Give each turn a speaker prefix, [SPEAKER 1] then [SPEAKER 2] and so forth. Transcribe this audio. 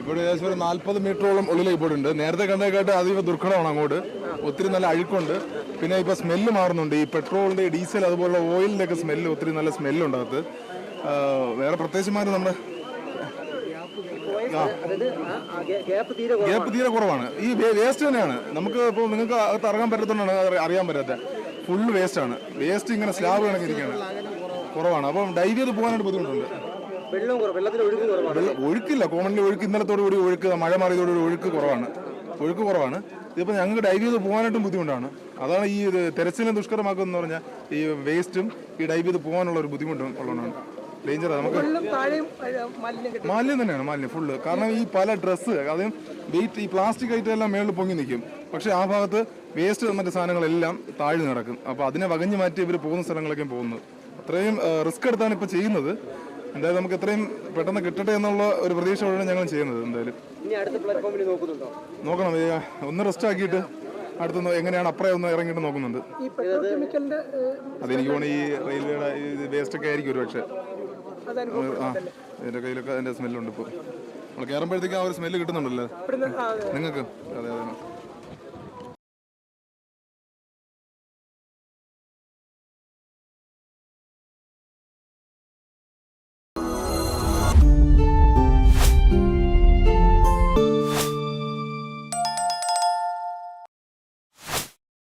[SPEAKER 1] ഇപ്പോൾ ഏകദേശം ഒരു നാല്പത് മീറ്ററോളം ഉള്ളിൽ ഇപ്പോൾ നേരത്തെ കണ്ടേക്കാട്ട് അതീവ ദുർഘടമാണ് അങ്ങോട്ട്. ഒത്തിരി നല്ല അഴുക്കുണ്ട്. പിന്നെ ഇപ്പോൾ സ്മെല്ല് മാറുന്നുണ്ട്. ഈ പെട്രോളിന്റെ ഡീസൽ അതുപോലുള്ള ഓയിലിന്റെ ഒക്കെ സ്മെല്ല് ഒത്തിരി നല്ല സ്മെല്ലുണ്ട് അകത്ത്. വേറെ പ്രത്യേകിച്ചുമാർ നമ്മുടെ
[SPEAKER 2] ഗ്യാപ്പ് തീരെ
[SPEAKER 1] കുറവാണ്. ഈ വേസ്റ്റ് തന്നെയാണ്. നമുക്ക് ഇപ്പോൾ നിങ്ങൾക്ക് അകത്ത് ഇറങ്ങാൻ പറ്റത്തുണ്ടാണ് അറിയാൻ പറ്റാത്ത. ഫുള്ള് വേസ്റ്റാണ് വേസ്റ്റ് ഇങ്ങനെ സ്ലാബ് കണക്കിരിക്കുകയാണ്. കുറവാണ്. അപ്പം ഡൈവ് ചെയ്ത് പോകാനായിട്ട് ബുദ്ധിമുട്ടുണ്ട്. ഒഴുക്കില്ല കോമൺലി ഒഴുക്ക് ഇന്നലത്തോടു കൂടി ഒഴുക്ക് മഴ മാറിയതോടുകൂടി ഒഴുക്ക് കുറവാണ്. ഒഴുക്ക് കുറവാണ്. ഇതിപ്പോൾ ഞങ്ങൾക്ക് ഡൈവ് ചെയ്ത് പോകാനായിട്ടും ബുദ്ധിമുട്ടാണ്. അതാണ് ഈ തെരച്ചിലിനെ ദുഷ്കരമാക്കുന്നതെന്ന് പറഞ്ഞാൽ ഈ വേസ്റ്റും ഈ ഡൈവ് ചെയ്ത് പോകാനുള്ള ഒരു ബുദ്ധിമുട്ടും ഉള്ളതാണ് ഡേഞ്ചറാണ് നമുക്ക്
[SPEAKER 3] മാലിന്യം
[SPEAKER 1] തന്നെയാണ് മാലിന്യം ഫുള്ള് കാരണം ഈ പല ഡ്രസ്സ് അതും വെയിറ്റ് ഈ പ്ലാസ്റ്റിക് ഐറ്റം എല്ലാം മേളിൽ പൊങ്ങി നിൽക്കും. പക്ഷേ ആ ഭാഗത്ത് വേസ്റ്റ് മറ്റു സാധനങ്ങളെല്ലാം താഴ്ന്നു നടക്കും അപ്പോൾ അതിനെ വകഞ്ഞു മാറ്റി ഇവർ പോകുന്ന സ്ഥലങ്ങളൊക്കെ പോകുന്നത്. അത്രയും റിസ്ക് എടുത്താണ് ഇപ്പോൾ ചെയ്യുന്നത്. എന്തായാലും നമുക്ക് എത്രയും പെട്ടെന്ന് കിട്ടട്ടെ എന്നുള്ള ഒരു പ്രതീക്ഷയോടെയാണ് ഞങ്ങൾ ചെയ്യുന്നത് എന്തായാലും.
[SPEAKER 2] ഇനി അടുത്ത പ്ലാറ്റ്ഫോമിൽ നോക്കുന്നുണ്ടോ?
[SPEAKER 1] നോക്കണം ഒന്ന് റെസ്റ്റ് ആക്കിയിട്ട് അടുത്തൊന്ന് എങ്ങനെയാണ് അപ്പുറം ഒന്ന് ഇറങ്ങിയിട്ട് നോക്കുന്നുണ്ട്. അതെനിക്ക് തോന്നുന്നു ഈ റെയിൽവേയുടെ വേസ്റ്റ് ഒക്കെ ആയിരിക്കും ഒരു പക്ഷേ ആ എന്റെ കയ്യിലൊക്കെ അതിന്റെ സ്മെല്ലുണ്ട് ഇപ്പോൾ നമ്മൾ കയറുമ്പോഴത്തേക്കും ആ ഒരു സ്മെല്ല് കിട്ടുന്നുണ്ടല്ലോ. നിങ്ങൾക്ക്? അതെ അതെ.